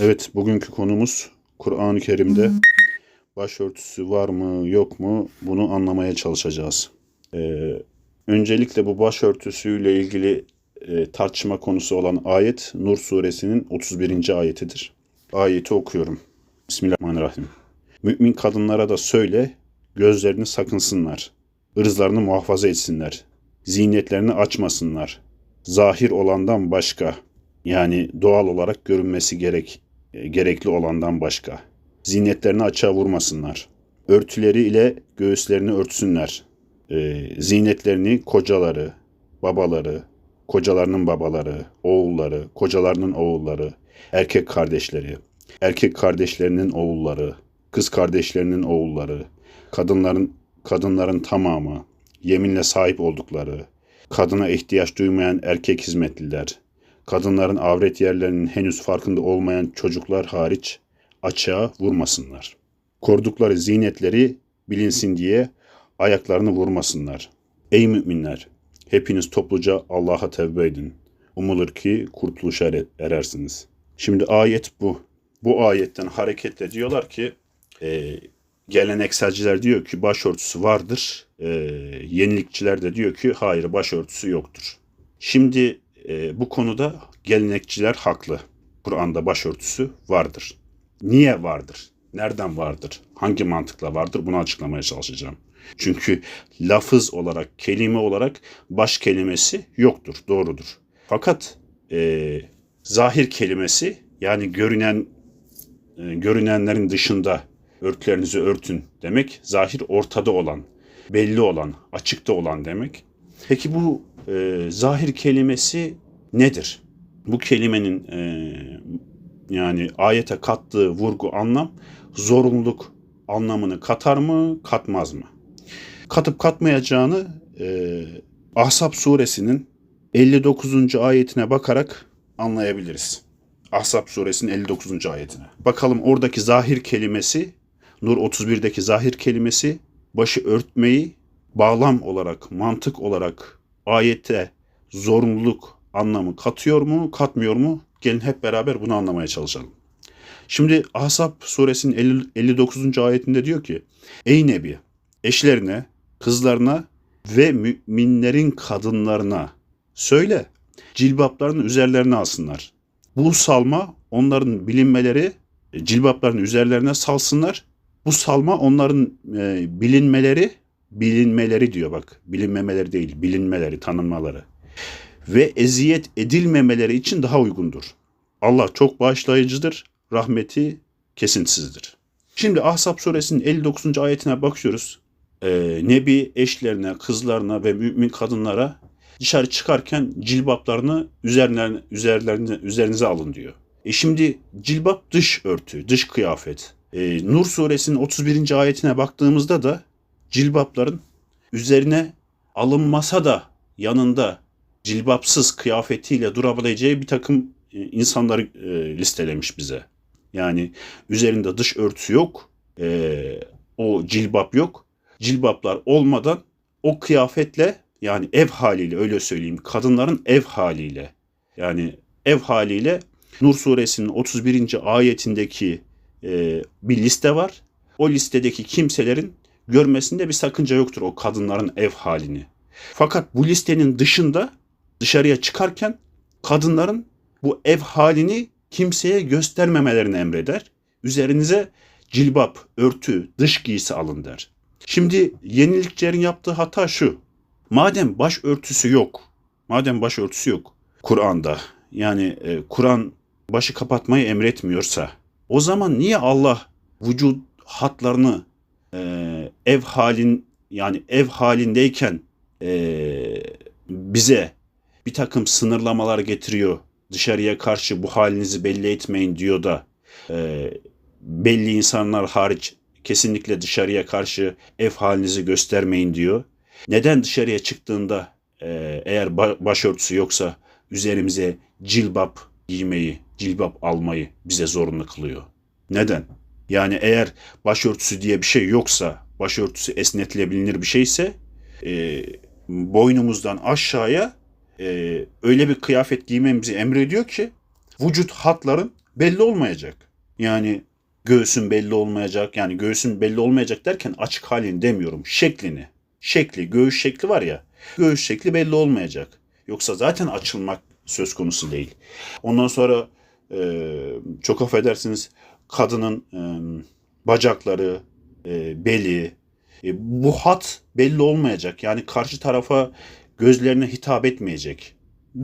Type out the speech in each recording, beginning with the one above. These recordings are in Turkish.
Evet, bugünkü konumuz Kur'an-ı Kerim'de başörtüsü var mı yok mu bunu anlamaya çalışacağız. Ee, öncelikle bu başörtüsüyle ilgili e, tartışma konusu olan ayet Nur suresinin 31. ayetidir. Ayeti okuyorum. Bismillahirrahmanirrahim. Mümin kadınlara da söyle, gözlerini sakınsınlar, ırzlarını muhafaza etsinler, ziynetlerini açmasınlar, zahir olandan başka, yani doğal olarak görünmesi gerek gerekli olandan başka. Zinetlerini açığa vurmasınlar. Örtüleri ile göğüslerini örtsünler. E, zinetlerini kocaları, babaları, kocalarının babaları, oğulları, kocalarının oğulları, erkek kardeşleri, erkek kardeşlerinin oğulları, kız kardeşlerinin oğulları, kadınların kadınların tamamı, yeminle sahip oldukları, kadına ihtiyaç duymayan erkek hizmetliler, kadınların avret yerlerinin henüz farkında olmayan çocuklar hariç açığa vurmasınlar. Kordukları zinetleri bilinsin diye ayaklarını vurmasınlar. Ey müminler! Hepiniz topluca Allah'a tevbe edin. Umulur ki kurtuluşa ere- erersiniz. Şimdi ayet bu. Bu ayetten hareketle diyorlar ki e, gelenekselciler diyor ki başörtüsü vardır. E, yenilikçiler de diyor ki hayır başörtüsü yoktur. Şimdi e, bu konuda gelenekçiler haklı. Kur'an'da başörtüsü vardır. Niye vardır? Nereden vardır? Hangi mantıkla vardır? Bunu açıklamaya çalışacağım. Çünkü lafız olarak, kelime olarak baş kelimesi yoktur, doğrudur. Fakat e, zahir kelimesi yani görünen e, görünenlerin dışında örtülerinizi örtün demek zahir ortada olan, belli olan, açıkta olan demek. Peki bu e, zahir kelimesi nedir? Bu kelimenin e, yani ayete kattığı vurgu anlam zorunluluk anlamını katar mı, katmaz mı? Katıp katmayacağını e, Ahzab suresinin 59. ayetine bakarak anlayabiliriz. Ahzab suresinin 59. ayetine. Bakalım oradaki zahir kelimesi, Nur 31'deki zahir kelimesi başı örtmeyi bağlam olarak, mantık olarak ayete zorunluluk anlamı katıyor mu, katmıyor mu? Gelin hep beraber bunu anlamaya çalışalım. Şimdi Ahzab suresinin 50 59. ayetinde diyor ki: Ey Nebi, eşlerine, kızlarına ve müminlerin kadınlarına söyle, cilbaplarını üzerlerine alsınlar. Bu salma onların bilinmeleri cilbaplarını üzerlerine salsınlar. Bu salma onların e, bilinmeleri, bilinmeleri diyor bak. Bilinmemeleri değil, bilinmeleri, tanınmaları. Ve eziyet edilmemeleri için daha uygundur. Allah çok bağışlayıcıdır, rahmeti kesintisizdir. Şimdi Ahzab suresinin 59. ayetine bakıyoruz. Ee, Nebi eşlerine, kızlarına ve mümin kadınlara dışarı çıkarken cilbaplarını üzerlerine, üzerlerine, üzerinize alın diyor. E şimdi cilbap dış örtü, dış kıyafet. E, Nur suresinin 31. ayetine baktığımızda da cilbapların üzerine alınmasa da yanında cilbapsız kıyafetiyle durabileceği bir takım e, insanları e, listelemiş bize. Yani üzerinde dış örtüsü yok, e, o cilbap yok. Cilbaplar olmadan o kıyafetle yani ev haliyle öyle söyleyeyim kadınların ev haliyle yani ev haliyle Nur suresinin 31. ayetindeki bir liste var. O listedeki kimselerin görmesinde bir sakınca yoktur o kadınların ev halini. Fakat bu listenin dışında dışarıya çıkarken kadınların bu ev halini kimseye göstermemelerini emreder. Üzerinize cilbap, örtü, dış giysi alın der. Şimdi yenilikçilerin yaptığı hata şu. Madem baş örtüsü yok, madem baş örtüsü yok Kur'an'da yani e, Kur'an başı kapatmayı emretmiyorsa o zaman niye Allah vücut hatlarını e, ev halin yani ev halindeyken e, bize bir takım sınırlamalar getiriyor dışarıya karşı bu halinizi belli etmeyin diyor da e, belli insanlar hariç kesinlikle dışarıya karşı ev halinizi göstermeyin diyor. Neden dışarıya çıktığında e, eğer ba- başörtüsü yoksa üzerimize cilbap giymeyi, cilbap almayı bize zorunlu kılıyor? Neden? Yani eğer başörtüsü diye bir şey yoksa, başörtüsü esnetilebilir bir şeyse e, boynumuzdan aşağıya e, öyle bir kıyafet giymemizi emrediyor ki vücut hatların belli olmayacak. Yani göğsün belli olmayacak. Yani göğsün belli olmayacak derken açık halini demiyorum. Şeklini. Şekli, göğüs şekli var ya. Göğüs şekli belli olmayacak. Yoksa zaten açılmak söz konusu değil. Ondan sonra e, çok affedersiniz kadının e, bacakları, e, beli, e, bu hat belli olmayacak. Yani karşı tarafa gözlerine hitap etmeyecek.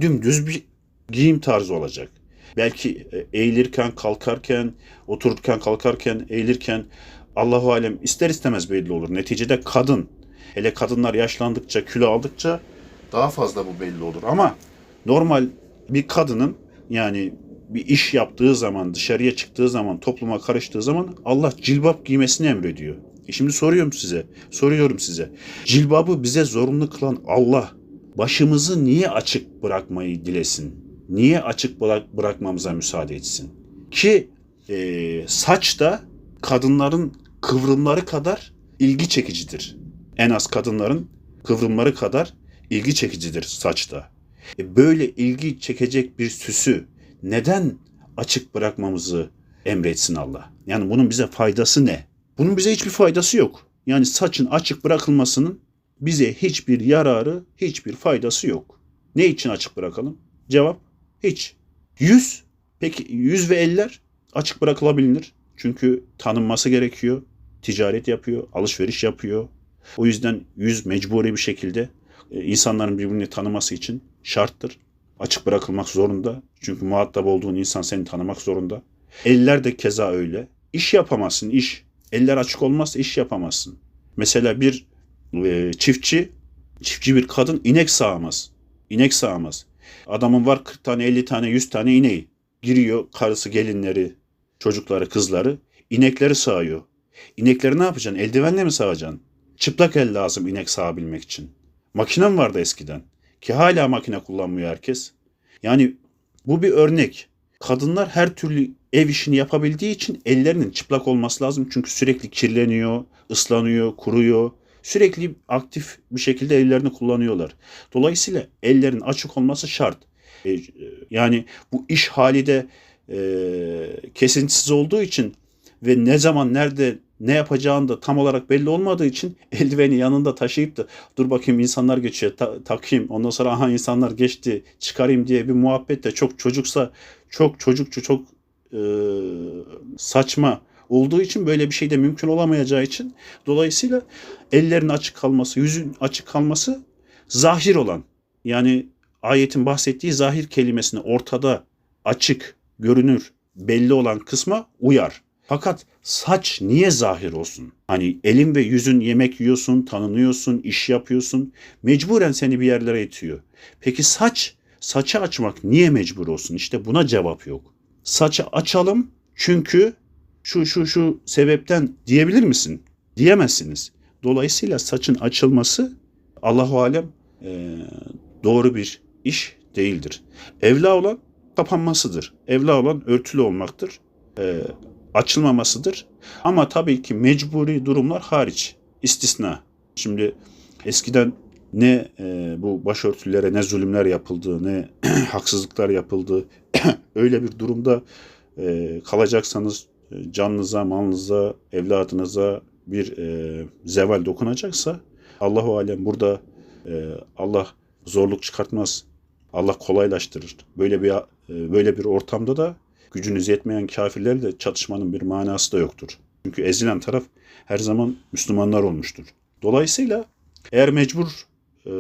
Dümdüz bir giyim tarzı olacak. Belki e, eğilirken, kalkarken, otururken, kalkarken, eğilirken Allahu alem ister istemez belli olur. Neticede kadın. Hele kadınlar yaşlandıkça, kilo aldıkça daha fazla bu belli olur. Ama normal bir kadının yani bir iş yaptığı zaman, dışarıya çıktığı zaman, topluma karıştığı zaman Allah cilbap giymesini emrediyor. E şimdi soruyorum size, soruyorum size. Cilbabı bize zorunlu kılan Allah başımızı niye açık bırakmayı dilesin? Niye açık bırak, bırakmamıza müsaade etsin? Ki e, saç da kadınların kıvrımları kadar ilgi çekicidir. En az kadınların kıvrımları kadar ilgi çekicidir saçta. E, böyle ilgi çekecek bir süsü neden açık bırakmamızı emretsin Allah? Yani bunun bize faydası ne? Bunun bize hiçbir faydası yok. Yani saçın açık bırakılmasının bize hiçbir yararı, hiçbir faydası yok. Ne için açık bırakalım? Cevap hiç. Yüz, peki yüz ve eller açık bırakılabilir. Çünkü tanınması gerekiyor. Ticaret yapıyor, alışveriş yapıyor. O yüzden yüz mecburi bir şekilde e, insanların birbirini tanıması için şarttır. Açık bırakılmak zorunda. Çünkü muhatap olduğun insan seni tanımak zorunda. Eller de keza öyle. İş yapamazsın, iş. Eller açık olmazsa iş yapamazsın. Mesela bir e, çiftçi, çiftçi bir kadın inek sağamaz. İnek sağamaz. Adamın var 40 tane, 50 tane, 100 tane ineği. Giriyor karısı, gelinleri, çocukları, kızları. inekleri sağıyor. İnekleri ne yapacaksın? Eldivenle mi sağacaksın? Çıplak el lazım inek sağabilmek için. Makinem vardı eskiden. Ki hala makine kullanmıyor herkes. Yani bu bir örnek. Kadınlar her türlü ev işini yapabildiği için ellerinin çıplak olması lazım. Çünkü sürekli kirleniyor, ıslanıyor, kuruyor. Sürekli aktif bir şekilde ellerini kullanıyorlar. Dolayısıyla ellerin açık olması şart. E, yani bu iş hali de e, kesintisiz olduğu için ve ne zaman nerede ne yapacağını da tam olarak belli olmadığı için eldiveni yanında taşıyıp da dur bakayım insanlar geçiyor ta- takayım ondan sonra aha insanlar geçti çıkarayım diye bir muhabbet de çok çocuksa çok çocukçu çok e, saçma olduğu için böyle bir şey de mümkün olamayacağı için dolayısıyla ellerin açık kalması, yüzün açık kalması zahir olan yani ayetin bahsettiği zahir kelimesini ortada açık, görünür, belli olan kısma uyar. Fakat saç niye zahir olsun? Hani elin ve yüzün yemek yiyorsun, tanınıyorsun, iş yapıyorsun. Mecburen seni bir yerlere itiyor. Peki saç, saçı açmak niye mecbur olsun? İşte buna cevap yok. Saçı açalım çünkü şu şu şu sebepten diyebilir misin? Diyemezsiniz. Dolayısıyla saçın açılması Allahu alem e, doğru bir iş değildir. Evla olan kapanmasıdır. Evla olan örtülü olmaktır. E, açılmamasıdır. Ama tabii ki mecburi durumlar hariç. istisna. Şimdi eskiden ne e, bu başörtülere ne zulümler yapıldı ne haksızlıklar yapıldı. Öyle bir durumda e, kalacaksanız e, canınıza, malınıza, evladınıza bir e, zeval dokunacaksa Allahu alem burada e, Allah zorluk çıkartmaz. Allah kolaylaştırır. Böyle bir e, böyle bir ortamda da gücünüz yetmeyen kafirlerle çatışmanın bir manası da yoktur. Çünkü ezilen taraf her zaman Müslümanlar olmuştur. Dolayısıyla eğer mecbur e,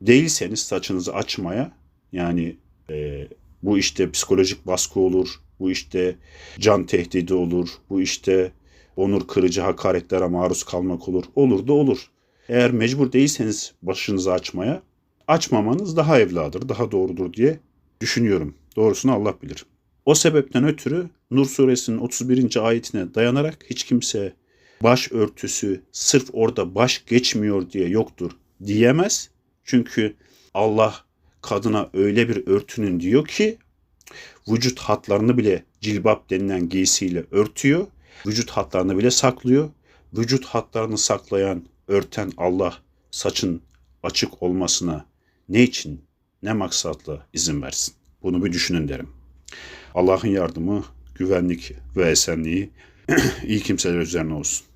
değilseniz saçınızı açmaya yani e, bu işte psikolojik baskı olur, bu işte can tehdidi olur, bu işte onur kırıcı hakaretlere maruz kalmak olur. Olur da olur. Eğer mecbur değilseniz başınızı açmaya, açmamanız daha evladır, daha doğrudur diye düşünüyorum. Doğrusunu Allah bilir. O sebepten ötürü Nur suresinin 31. ayetine dayanarak hiç kimse baş örtüsü sırf orada baş geçmiyor diye yoktur diyemez. Çünkü Allah kadına öyle bir örtünün diyor ki vücut hatlarını bile cilbap denilen giysiyle örtüyor. Vücut hatlarını bile saklıyor. Vücut hatlarını saklayan, örten Allah saçın açık olmasına ne için, ne maksatla izin versin? Bunu bir düşünün derim. Allah'ın yardımı, güvenlik ve esenliği iyi kimseler üzerine olsun.